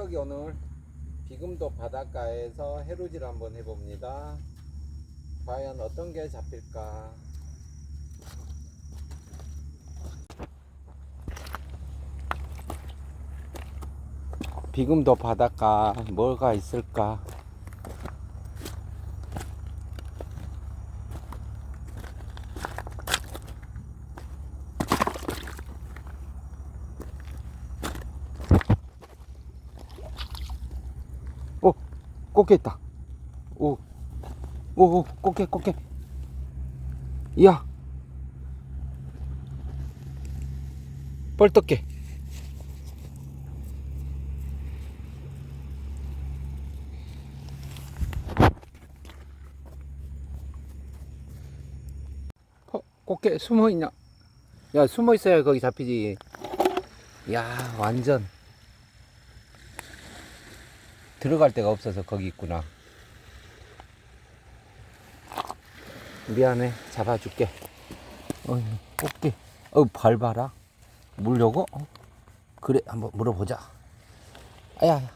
여기 오늘 비금도 바닷가에서 해루질 한번 해봅니다. 과연 어떤 게 잡힐까? 비금도 바닷가 뭐가 있을까? 오, 꽃게 있다. 오, 오, 오, 꽃게, 꽃게. 이야. 뻘떡게. 어, 꽃게 숨어 있냐? 야, 숨어 있어야 거기 잡히지. 야, 완전. 들어갈 데가 없어서 거기 있구나. 미안해. 잡아줄게. 어이, 꽃게. 어, 발 봐라. 물려고? 어? 그래, 한번 물어보자. 아야.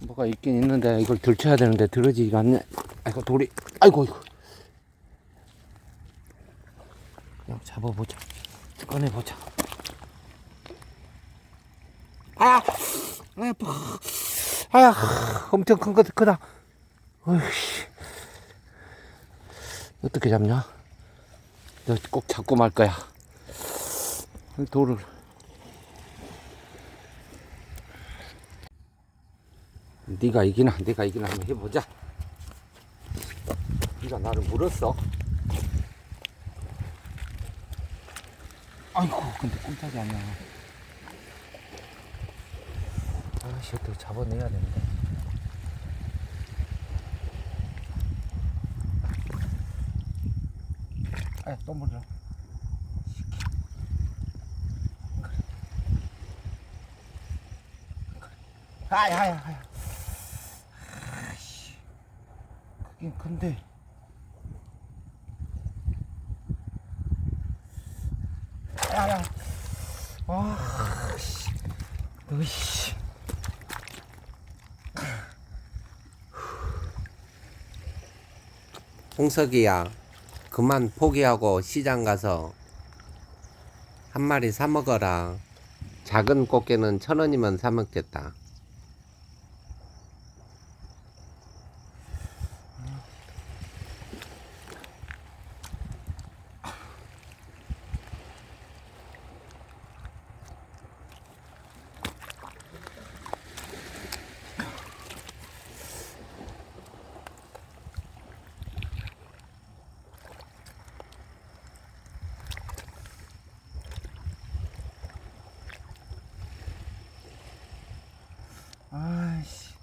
뭐가 있긴 있는데 이걸 들쳐야 되는데 들어지지가 않네. 아이고 돌이. 아이고 아이고. 그냥 잡아보자. 꺼내보자. 아, 아, 아파. 아야, 엄청 큰 것 크다. 어이씨. 어떻게 잡냐? 너 꼭 잡고 말 거야. 돌을. 네가 이기나, 네가 이기나 한번 해보자. 네가 나를 물었어. 아이고, 근데 꼼짝이 안 나. 아씨, 어떻게 잡아내야 되는데. 아, 또 물어. 아야, 아야, 아야. 아이씨. 크긴 큰데. 야야. 아, 씨. 으이씨. 홍석이야, 그만 포기하고 시장 가서 한 마리 사 먹어라. 작은 꽃게는 천 원이면 사 먹겠다. 아이씨.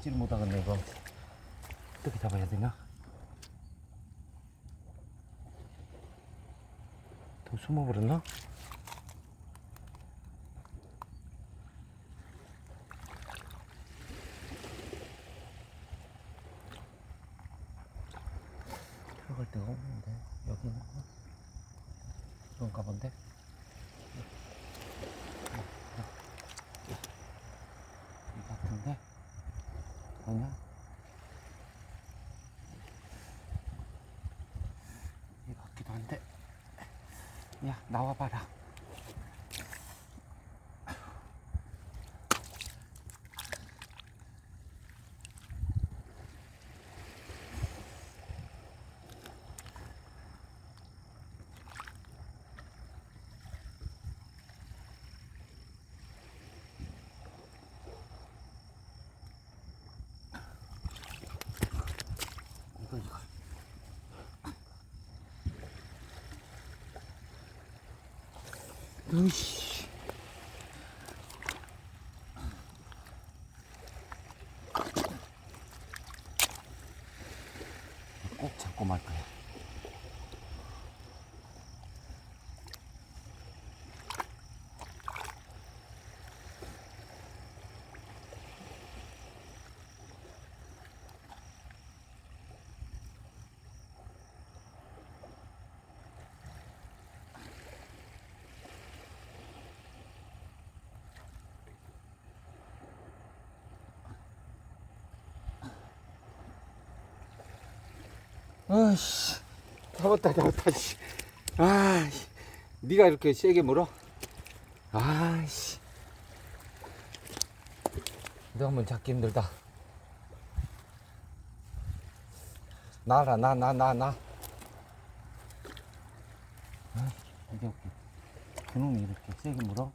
잡지를 못하겠네, 이거. 어떻게 잡아야 되나? 더 숨어버렸나? 들어갈 데가 없는데, 여기는. 뭐? 그런가 본데? 이 같은데? 뭐냐? 이 같기도 한데. 야, 나와봐라. 으이씨. 꼭 잡고 말 거야. 아씨. 잡았다 잡았다 씨. 아 씨. 네가 이렇게 세게 물어? 아씨. 너 한번 잡기 힘들다. 나라 나 나 나나. 아, 이게 없게. 그놈이 이렇게 세게 물어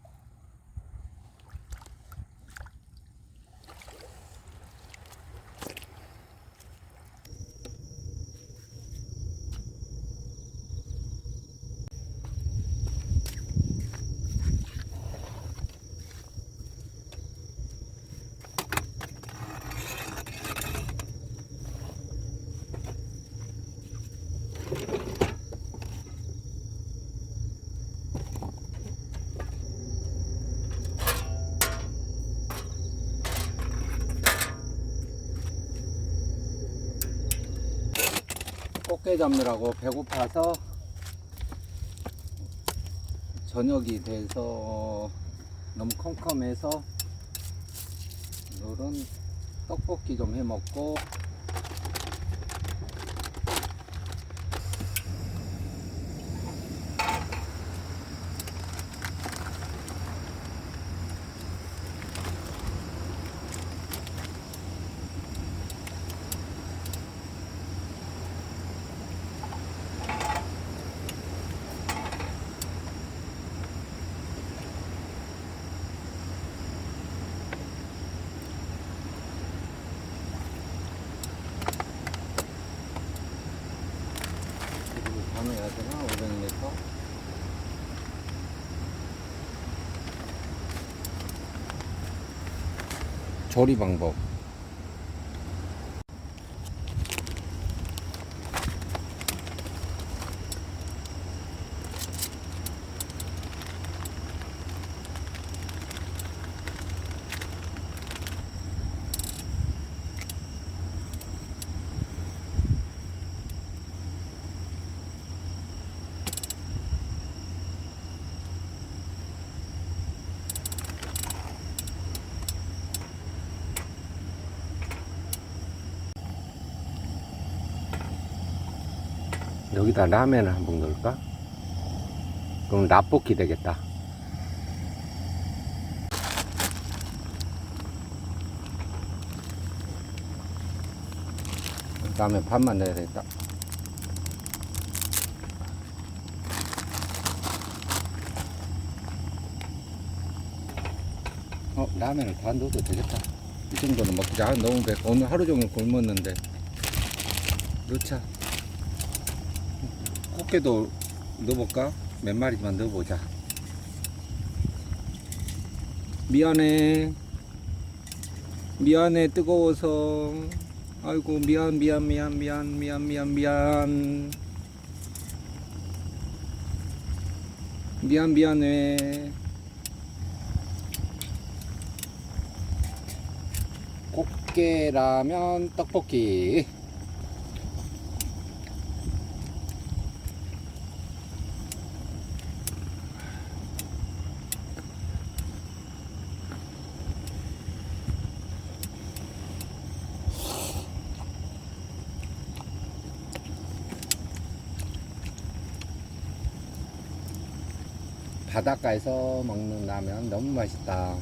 꽃게 잡느라고 배고파서 저녁이 돼서 너무 컴컴해서 오늘은 떡볶이 좀 해 먹고 밤에 해야 되나 500m 조리 방법 여기다 라면을 한번 넣을까? 그럼 라볶이 되겠다. 다음에 밥만 넣어야 되겠다. 어 라면을 다 넣어도 되겠다. 이 정도는 먹자. 아, 너무 배 오늘 하루 종일 굶었는데. 넣자 꽃게도 넣어볼까? 몇 마리만 넣어보자. 미안해. 미안해, 뜨거워서. 아이고, 미안, 미안, 미안, 미안, 미안, 미안, 미안. 미안, 미안해. 꽃게라면 떡볶이. 바닷가에서 먹는 라면 너무 맛있다